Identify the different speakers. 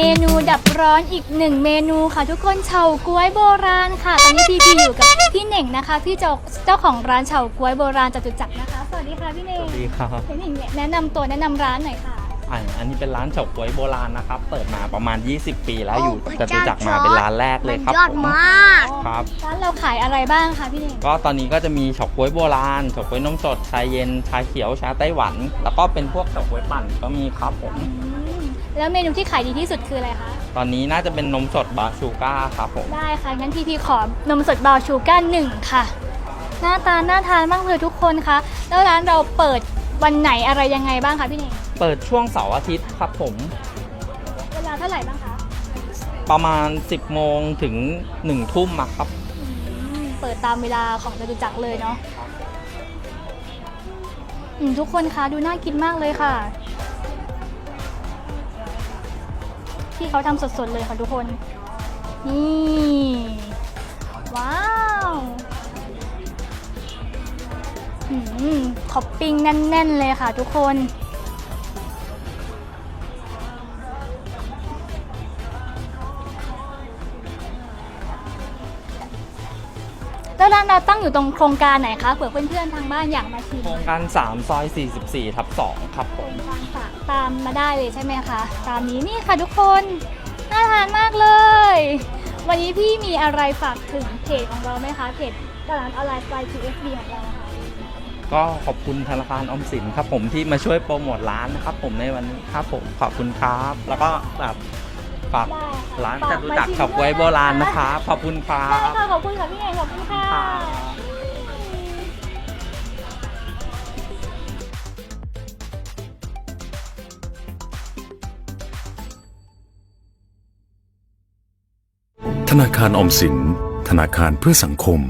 Speaker 1: ดับร้อนอีกหนึ่งเมนูค่ะทุกคนเฉาก๊วยโบราณค่ะ ตอนนี้พีพีอยู่กับพี่เหน่งนะคะ พี่เจ้าเจ้าของร้านเฉาก๊วยโบราณจตุจักรนะคะ สวัสดีค่ะพี่เหน่ง
Speaker 2: สวัสดีครับ
Speaker 1: พี่เหน่งเนี่ยแนะนำตัวแนะนำร้านหน่อยค่ะ
Speaker 2: อันอันนี้เป็นร้านเฉาก๊วยโบราณนะครับ เปิดมาประมาณ 20 ปีแล้ว
Speaker 3: โอ้
Speaker 2: อยู่
Speaker 3: พระ
Speaker 2: จตุจักรมา
Speaker 3: เจ้า
Speaker 2: เป็นร้านแรกเลยครับ
Speaker 3: มันยอด
Speaker 2: ผม
Speaker 3: มาก
Speaker 2: ครับ
Speaker 1: ร้านเราขายอะไรบ้างคะพี่เหน่ง
Speaker 2: ก็ตอนนี้ก็จะมีเฉาก๊วยโบราณเฉาก๊วยนมสดชาเย็นชาเขียวชาไต้หวัน แล้วก็เป็นพวกเฉาก๊วยปั่นก็มีครับผม
Speaker 1: อืม แล้วเมนูที่ขายดีที่สุดคืออะไรคะ
Speaker 2: ตอนนี้น่าจะเป็นนมสดบาชูก้าครับผม
Speaker 1: ได้ค่ะ งั้นพี่พีขอนมสดบราวน์ชูการ์หนึ่งค่ะ หน้าตาน่าทานมากเลยทุกคนคะ แล้วร้านเราเปิดวันไหนอะไรยังไงบ้างคะพี่เหน่ง
Speaker 2: เปิดช่วงเสาร์อาทิตย์ครับผม
Speaker 1: เวลาเท่าไหร่บ้างคะ
Speaker 2: ประมาณ 10โมงถึง1ทุ่มอะครับ
Speaker 1: อืมเปิดตามเวลาของจตุจักรเลยเนาะอืมทุกคนคะดูน่ากินมากเลยค่ะ ที่เขาทำสดๆเลยค่ะทุกคน นี่ ว้าวท็อปปิ้งแน่น ๆ เลยค่ะทุกคน แล้วร้านเราตั้งอยู่ตรงโครงการไหนคะเผื่อเพื่อนๆทางบ้านอยากมาชิม
Speaker 2: โครงการ 3 ซอย 44 ทับ 2 ครับผ
Speaker 1: โคร
Speaker 2: ม
Speaker 1: งการฝากตามมาได้เลยใช่ไหมคะตามนี้นี่ค่ะทุกคนน่าทานมากเลย วันนี้พี่มีอะไรฝากถึงเพจของเราไหมคะเพจตลาดออนไลน์ไฟ TFB ของเราค่ะ
Speaker 2: ก็ขอบคุณธนาคารออมสินครับผมที่มาช่วยโปรโมทร้านนะครับผมในวันนี้ครับผมขอบคุณครับ แล้วก็แบบ ฝาก
Speaker 1: ได้ค่ะ
Speaker 2: ร้าน
Speaker 1: ฝ
Speaker 2: จ
Speaker 1: ก
Speaker 2: ตุ
Speaker 1: มา
Speaker 2: จักร
Speaker 1: ชิม
Speaker 2: เฉาก๊วยโบราณ
Speaker 1: ด้วย
Speaker 2: นะครับขอบคุณครั
Speaker 1: ได้
Speaker 2: บ
Speaker 1: ค่ะขอบคุณค่ะพี่เองขอบคุณค่ะ
Speaker 2: ครับ
Speaker 4: ธนาคารออมสิน ธนาคารเพื่อสังคม